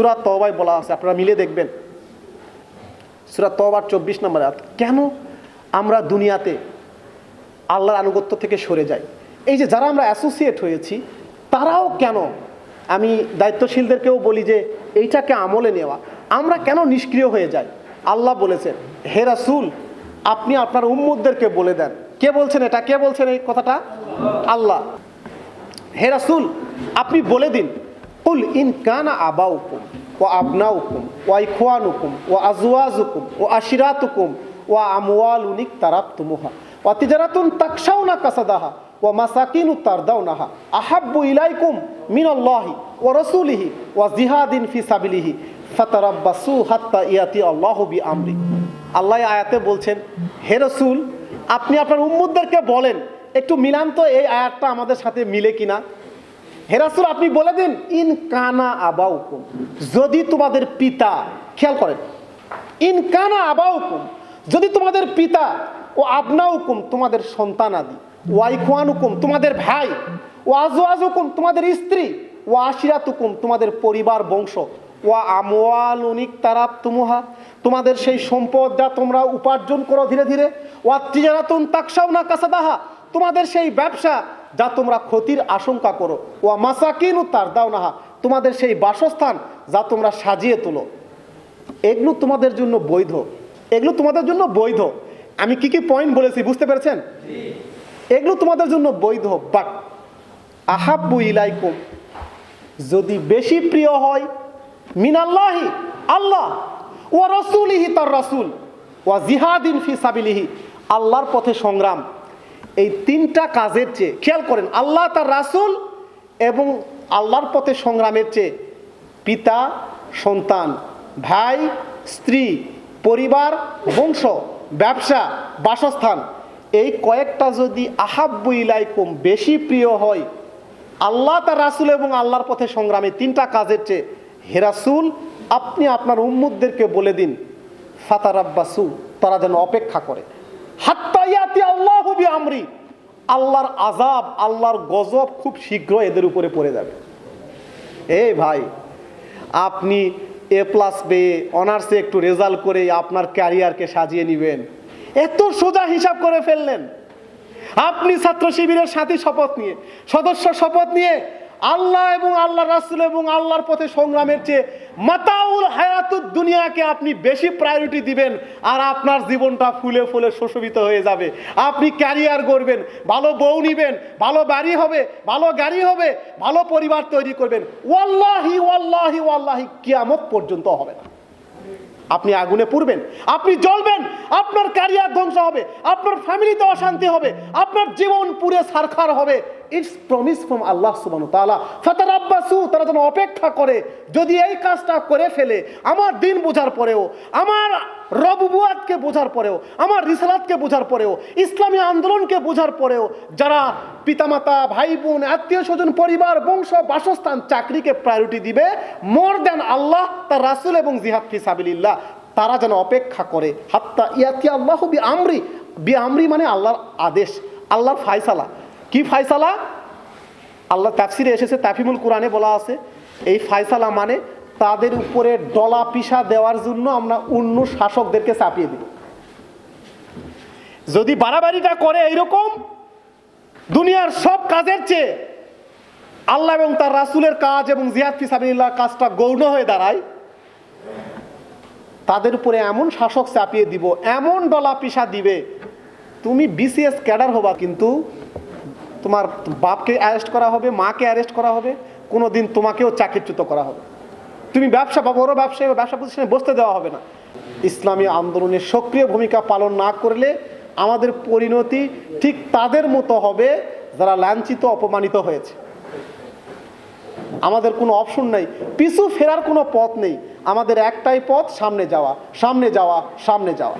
সুরাত তবায় বলা আছে, আপনারা মিলে দেখবেন। সুরাত তবার চব্বিশ নম্বর কেন আমরা দুনিয়াতে আল্লাহর আনুগত্য থেকে সরে যাই? এই যে যারা আমরা অ্যাসোসিয়েট হয়েছি, তারাও কেন? আমি দায়িত্বশীলদেরকেও বলি যে, এইটাকে আমলে নেওয়া। আমরা কেন নিষ্ক্রিয় হয়ে যাই? আল্লাহ বলেছেন, হে রাসূল, আপনি আপনার উম্মুদদেরকে বলে দেন। কে বলছেন এটা? কে বলছেন এই কথাটা? আল্লাহ। হে রাসূল, আপনি বলে দিন। কুল ইন কানা আবাউকুম ও আবনাউকুম ও ইখওয়ানুকুম ও আজওয়াজুকুম ও আশিরাতুকুম ও আমওয়ালুনিক তারাবতুমুহা ও তিজারাতুন তাকশাউনা কাসাদাহা ও মাসাকিনু তারদাউনাহা আহাব্বু ইলাইকুম মিনাল্লাহি ও রাসূলিহি ও জিহাদিন ফি সাবিলিহি ফাতারাব্বাসু হাত্তা ইয়াতি আল্লাহু বি আমরি আল্লাহ আয়াতে বলছেন, হে রসুল, আপনি আপনার উম্মুদদেরকে বলেন, একটু মিলান তো এই আয়াতটা আমাদের সাথে মিলে কিনা? হেরাসুল আপনি বলে দিন, ইন কানা আবাউকুম যদি তোমাদের পিতা, খেয়াল করেন, ইন কানা আবাউকুম যদি তোমাদের পিতা ও আবনা হুকুম তোমাদের সন্তান আদি ওয়াইখওয়ানুকুম তোমাদের ভাই, ও আজওয়াজুকুম তোমাদের স্ত্রী, ও আশিরাতুকুম তোমাদের পরিবার বংশ, ও আমওয়ালুনিক তারাব তুমুহা তোমাদের সেই সম্পদ যা তোমরা উপার্জন করো ধীরে ধীরে ওয়া তিজারাতুন তাকসাও না কাসাদাহা তোমাদের সেই ব্যবসা যা তোমরা ক্ষতির আশঙ্কা করো। ও মাসাকিনু তার দাও নাহা তোমাদের সেই বাসস্থান যা তোমরা সাজিয়ে তোলো। এগুলো তোমাদের জন্য বৈধ। এগুলো তোমাদের জন্য বৈধ। আমি কি কি পয়েন্ট বলেছি, বুঝতে পেরেছেন? এগুলো তোমাদের জন্য বৈধ বাট আহাব্বু ইলাইকুম, যদি বেশি প্রিয় হয়, মিনাল্লাহি, আল্লাহ ও রসুলিহি তার রসুল ও জিহাদিন ফি সাবিলিহি, আল্লাহর পথে সংগ্রাম। এই তিনটা কাজের চেয়ে, খেয়াল করেন, আল্লাহ তার রাসূল এবং আল্লাহর পথে সংগ্রামের চেয়ে পিতা, সন্তান, ভাই, স্ত্রী, পরিবার, বংশ, ব্যবসা, বাসস্থান, এই কয়েকটা যদি আহাব্বু ইলাইকুম বেশি প্রিয় হয়, আল্লাহ তার রাসূল এবং আল্লাহর পথে সংগ্রামে তিনটা কাজের চেয়ে হেরাসুল আপনি আপনার উম্মুদদেরকে বলে দিন, ফাতারাব্বাসু, তারা যেন অপেক্ষা করে। আল্লাহ আল্লাহর আজাব আল্লাহর গজব খুব শীঘ্র এদের উপরে পড়ে যাবে। এই ভাই, আপনি এ প্লাস পেয়ে অনার্সে একটু রেজাল্ট করে আপনার ক্যারিয়ারকে সাজিয়ে নেবেন। এত সোজা হিসাব করে ফেললেন। আপনি ছাত্র শিবিরের সাথী শপথ নিয়ে, সদস্য শপথ নিয়ে আল্লাহ এবং আল্লাহ রাসুল এবং আল্লাহর পথে সংগ্রামের চেয়ে মাতাউল হায়াতুদ দুনিয়াকে আপনি বেশি প্রায়োরিটি দিবেন আর আপনার জীবনটা ফুলে ফুলে শোষবিত হয়ে যাবে। আপনি ক্যারিয়ার করবেন ভালো বউ নিবেন, ভালো বাড়ি হবে, ভালো গাড়ি হবে, ভালো পরিবার তৈরি করবেন। ওয়াল্লাহি ওয়াল্লাহি ওয়াল্লাহি কিয়ামত পর্যন্ত হবে না। আপনি আগুনে পুড়বেন, আপনি জ্বলবেন, আপনার ক্যারিয়ার ধ্বংস হবে, আপনার ফ্যামিলিতে অশান্তি হবে, আপনার জীবন পুরে সারখার হবে। ইটস প্রমিস ফ্রম আল্লাহ সুবান তালা ফাতার আব্বাসু তারা যেন অপেক্ষা করে, যদি এই কাজটা করে ফেলে, আমার দিন বোঝার পরেও, আমার রবুবুয়াতকে বোঝার পরেও, আমার রিসালাতকে বোঝার পরেও, ইসলামী আন্দোলনকে বোঝার পরেও, যারা পিতামাতা ভাই বোন আত্মীয় স্বজন পরিবার, বংশ, বাসস্থান, চাকরিকে প্রায়োরিটি দিবে মোর দেন আল্লাহ, তার রাসুল এবং জিহাদ ফি সাবিলিল্লাহ, তারা যেন অপেক্ষা করে। হাত্তা ইয়াতি আল্লাহ বি আমরি বি আমরি মানে আল্লাহর আদেশ, আল্লাহর ফায়সালা। কি ফায়সালা আল্লাহ তাফসিরে এসেছে, তাফিমুল কোরআনে বলা আছে, এই ফায়সালা মানে তাদের উপরে ডলা পিসা দেওয়ার জন্য আমরা অন্য শাসকদেরকে চাপিয়ে দিব যদি বাড়াবাড়িটা করে এইরকম, দুনিয়ার সব কাজের চেয়ে আল্লাহ এবং তার রাসুলের কাজ এবং জিয়াদ ফিসাবিল্লাহ কাজটা গৌণ হয়ে দাঁড়ায়, তাদের উপরে এমন শাসক চাপিয়ে দিব, এমন ডলা পিসা দিবে, তুমি বিসিএস ক্যাডার হবা কিন্তু তোমার বাপকে অ্যারেস্ট করা হবে, মাকে অ্যারেস্ট করা হবে কোনো দিন তোমাকেও চাকরিচ্যুত করা হবে। তুমি ব্যবসা বা বড় ব্যবসায়ী বা ব্যবসা প্রতিষ্ঠানে বসতে দেওয়া হবে না। ইসলামী আন্দোলনে সক্রিয় ভূমিকা পালন না করলে আমাদের পরিণতি ঠিক তাদের মতো হবে যারা লাঞ্ছিত, অপমানিত হয়েছে। আমাদের কোনো অপশন নেই। পিছু ফেরার কোনো পথ নেই। আমাদের একটাই পথ, সামনে যাওয়া সামনে যাওয়া সামনে যাওয়া।